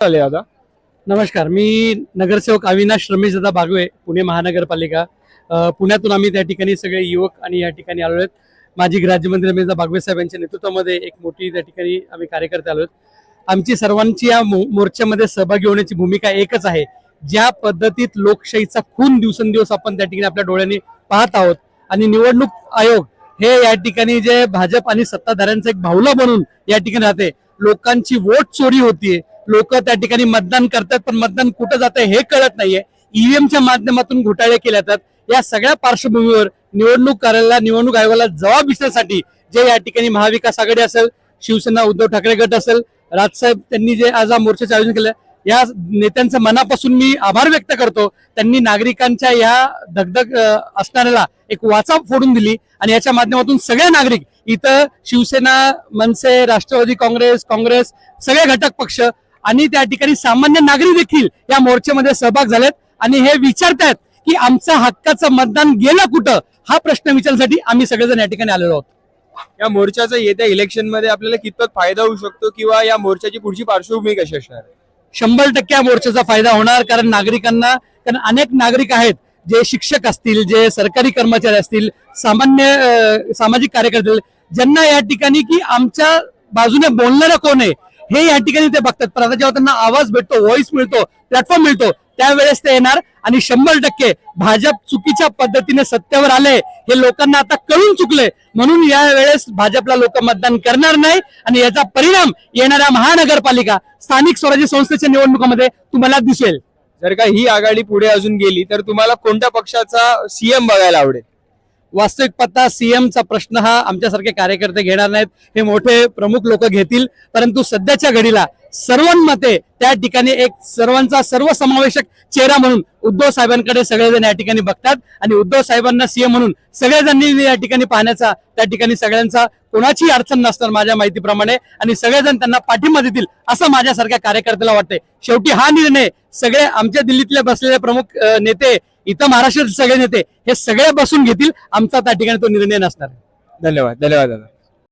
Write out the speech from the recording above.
आले आता. नमस्कार मी नगरसेवक अविनाश रमेश दादा बागवे पुणे महानगरपालिका. पुण्यातून आम्ही त्या ठिकाणी सगळे युवक आणि या ठिकाणी आलो आहेत. माजी राज्यमंत्री रमेश बागवे साहेब यांच्या नेतृत्वामध्ये एक मोठी त्या ठिकाणी आम्ही कार्यकर्ते आलो आहेत. आमची सर्वांची या मोर्चामध्ये सहभागी होण्याची भूमिका एकच आहे. ज्या पद्धतीत लोकशाहीचा खून दिवसेंदिवस आपण त्या ठिकाणी आपल्या डोळ्यांनी पाहत आहोत आणि निवडणूक आयोग हे या ठिकाणी जे भाजप आणि सत्ताधाऱ्यांचं एक भावला बनून या ठिकाणी राहते. लोकांची वोट चोरी होतीये. लोक त्या ठिकाणी मतदान करतात पण मतदान कुठं जातं हे कळत नाहीये. ईव्हीएमच्या माध्यमातून घोटाळे केले जातात. या सगळ्या पार्श्वभूमीवर निवडणूक कार्यालयाला निवडणूक आयोगाला जबाब विषयासाठी जे या ठिकाणी महाविकास आघाडी असेल शिवसेना उद्धव ठाकरे गट असेल राजसाहेब त्यांनी जे आज हा मोर्चाचं आयोजन केलं या नेत्यांचं मनापासून मी आभार व्यक्त करतो. त्यांनी नागरिकांच्या या धगधग असणाऱ्याला एक वाचा फोडून दिली आणि याच्या माध्यमातून सगळे नागरिक इथं शिवसेना मनसे राष्ट्रवादी काँग्रेस काँग्रेस सगळे घटक पक्ष आणि त्या ठिकाणी सामान्य नागरिक देखील या मोर्चामध्ये सहभाग झालेत. आणि हे विचारतायत की आमचं हक्काचं मतदान गेलं कुठं? हा प्रश्न विचारण्यासाठी आम्ही सगळेजण या ठिकाणी आलेलो आहोत. या मोर्चाचा येत्या इलेक्शनमध्ये आपल्याला कितपत फायदा होऊ शकतो किंवा या मोर्चाची पुढची पार्श्वभूमी कशी असणार शंभर टक्के या मोर्चाचा फायदा होणार कारण नागरिकांना कारण अनेक नागरिक आहेत जे शिक्षक असतील जे सरकारी कर्मचारी असतील सामान्य सामाजिक कार्यकर्ते ज्यांना या ठिकाणी की आमच्या बाजूने बोलणारं कोण आहे हे या ठिकाणी ते बघतात. पण आता जेव्हा त्यांना आवाज भेटतो व्हॉइस मिळतो प्लॅटफॉर्म मिळतो त्यावेळेस ते येणार आणि शंभर टक्के भाजप चुकीच्या पद्धतीने सत्तेवर आले हे लोकांना आता कळून चुकले म्हणून या वेळेस भाजपला लोक मतदान करणार नाही आणि याचा परिणाम येणाऱ्या महानगरपालिका स्थानिक स्वराज्य संस्थेच्या निवडणुकामध्ये तुम्हाला दिसेल. जर का ही आघाडी पुढे अजून गेली तर तुम्हाला कोणत्या पक्षाचा सीएम बघायला आवडेल? वास्तविक पत्ता सीएमचा प्रश्न हा आमच्यासारखे कार्यकर्ते घेणार नाहीत. हे मोठे प्रमुख लोक घेतील. परंतु सध्याच्या घडीला सर्वांमध्ये त्या ठिकाणी एक सर्वांचा सर्वसमावेशक चेहरा म्हणून उद्धव साहेबांकडे सगळेजण या ठिकाणी बघतात. आणि उद्धव साहेबांना सीएम म्हणून सगळेजणांनी या ठिकाणी पाहण्याचा त्या ठिकाणी सगळ्यांचा कोणाची अडचण नसणार माझ्या माहितीप्रमाणे. आणि सगळेजण त्यांना पाठिंबा देतील असं माझ्यासारख्या कार्यकर्त्याला वाटतंय. शेवटी हा निर्णय सगळे आमच्या दिल्लीतले बसलेले प्रमुख नेते इथं महाराष्ट्रातील सगळे नेते हे सगळे बसून घेतील. आमचा त्या ठिकाणी तो निर्णय नसणार. धन्यवाद धन्यवाद दादा.